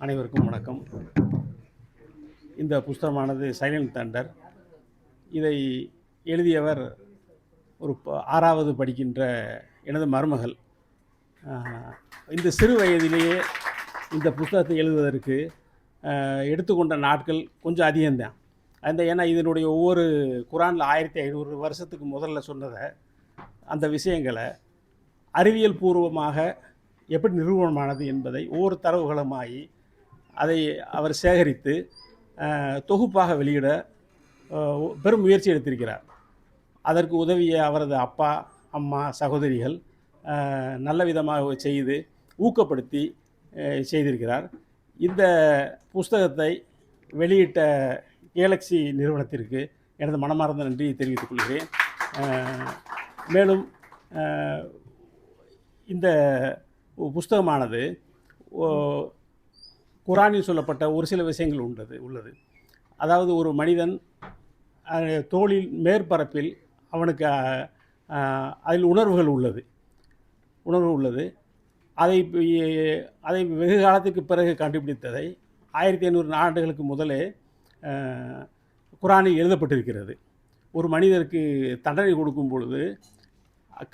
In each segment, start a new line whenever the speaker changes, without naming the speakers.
அனைவருக்கும் வணக்கம். இந்த புஸ்தகமானது சைலண்ட் தண்டர் இதை எழுதியவர் ஒரு ப- ஆறாவது படிக்கின்ற எனது மருமகள். இந்த சிறு வயதிலேயே இந்த புஸ்தகத்தை எழுதுவதற்கு எடுத்துக்கொண்ட நாட்கள் கொஞ்சம் அதிகம்தான். அந்த ஏன்னா இதனுடைய ஒவ்வொரு குரானில் ஆயிரத்தி ஐநூறு வருஷத்துக்கு முதல்ல சொன்னதை அந்த விஷயங்களை அறிவியல் பூர்வமாக எப்படி நிறுவனமானது என்பதை ஒவ்வொரு தரவுகளுமாகி அதை அவர் சேகரித்து தொகுப்பாக வெளியிட பெரும் முயற்சி எடுத்திருக்கிறார். அதற்கு உதவிய அவரது அப்பா அம்மா சகோதரிகள் நல்ல விதமாக செய்து ஊக்கப்படுத்தி செய்திருக்கிறார். இந்த புஸ்தகத்தை வெளியிட்ட கேலக்ஸி நிறுவனத்திற்கு எனது மனமார்ந்த நன்றியை தெரிவித்துக் கொள்கிறேன். மேலும் இந்த புஸ்தகமானது ஓ- குரானில் சொல்லப்பட்ட ஒரு சில விஷயங்கள் உள்ளது உள்ளது. அதாவது ஒரு மனிதன் தோளில் மேற்பரப்பில் அவனுக்கு அதில் உணர்வுகள் உள்ளது. உணர்வு உள்ளது. அதை அதை வெகு காலத்துக்கு பிறகு கண்டுபிடித்ததை ஆயிரத்தி ஐநூறு ஆண்டுகளுக்கு முதலே குரானில் எழுதப்பட்டிருக்கிறது. ஒரு மனிதருக்கு தண்டனை கொடுக்கும் பொழுது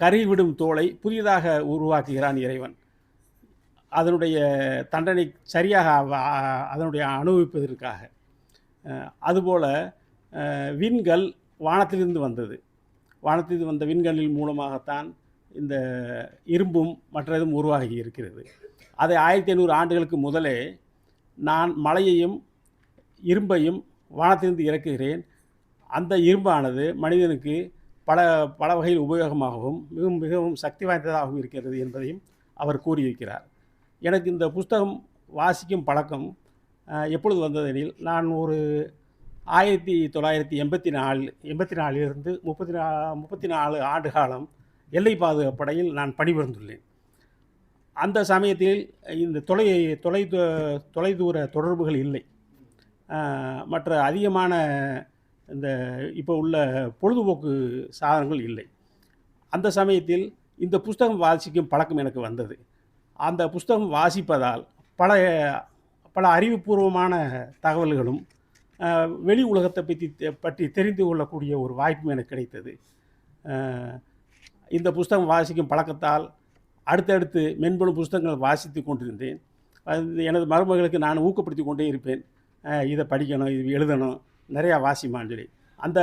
கறி விடும் தோலை புதிதாக உருவாக்குகிறான் இறைவன். அதனுடைய தண்டனை சரியாக அதனுடைய அனுபவிப்பதற்காக. அதுபோல் விண்கள் வானத்திலிருந்து வந்தது. வானத்திலிருந்து வந்த விண்களின் மூலமாகத்தான் இந்த இரும்பும் மற்றதும் உருவாகி இருக்கிறது. அதை ஆயிரத்தி ஐநூறு ஆண்டுகளுக்கு முதலே நான் மலையையும் இரும்பையும் வானத்திலிருந்து இறக்குகிறேன். அந்த இரும்பானது மனிதனுக்கு பல பல வகையில் உபயோகமாகவும் மிகவும் மிகவும் சக்தி வாய்ந்ததாகவும் இருக்கிறது என்பதையும் அவர் கூறியிருக்கிறார். எனக்கு இந்த புஸ்தகம் வாசிக்கும் பழக்கம் எப்பொழுது வந்ததெனில் நான் ஒரு ஆயிரத்தி தொள்ளாயிரத்தி எண்பத்தி நாலு எண்பத்தி நாலிலிருந்து முப்பத்தி நா முப்பத்தி நாலு ஆண்டு காலம் எல்லை பாதுகாப்படையில் நான் பணிபுரிந்துள்ளேன். அந்த சமயத்தில் இந்த தொலை தொலை தொலைதூர தொடர்புகள் இல்லை. மற்ற அதிகமான இந்த இப்போ உள்ள பொழுதுபோக்கு சாதனங்கள் இல்லை. அந்த சமயத்தில் இந்த புஸ்தகம் வாசிக்கும் பழக்கம் எனக்கு வந்தது. அந்த புஸ்தகம் வாசிப்பதால் பல பல அறிவுபூர்வமான தகவல்களும் வெளி உலகத்தை பற்றி பற்றி தெரிந்து கொள்ளக்கூடிய ஒரு வாய்ப்பும் எனக்கு கிடைத்தது. இந்த புஸ்தகம் வாசிக்கும் பழக்கத்தால் அடுத்தடுத்து மென்பொருள் புஸ்தகங்கள் வாசித்து கொண்டிருந்தேன். அது எனது மருமகளுக்கு நான் ஊக்கப்படுத்தி கொண்டே இருப்பேன். இதை படிக்கணும் இது எழுதணும் நிறையா வாசிமான்னு சொல்லி அந்த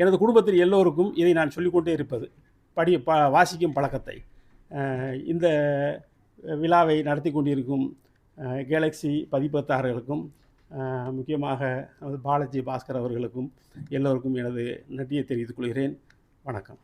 எனது குடும்பத்தில் எல்லோருக்கும் இதை நான் சொல்லிக்கொண்டே இருப்பது படி ப வாசிக்கும் பழக்கத்தை. இந்த விழாவை நடத்தி கொண்டிருக்கும் கேலக்ஸி பதிப்பத்தார்களுக்கும் முக்கியமாக நமது பாலாஜி பாஸ்கர் அவர்களுக்கும் எல்லோருக்கும் எனது நன்றியை தெரிவித்துக் கொள்கிறேன். வணக்கம்.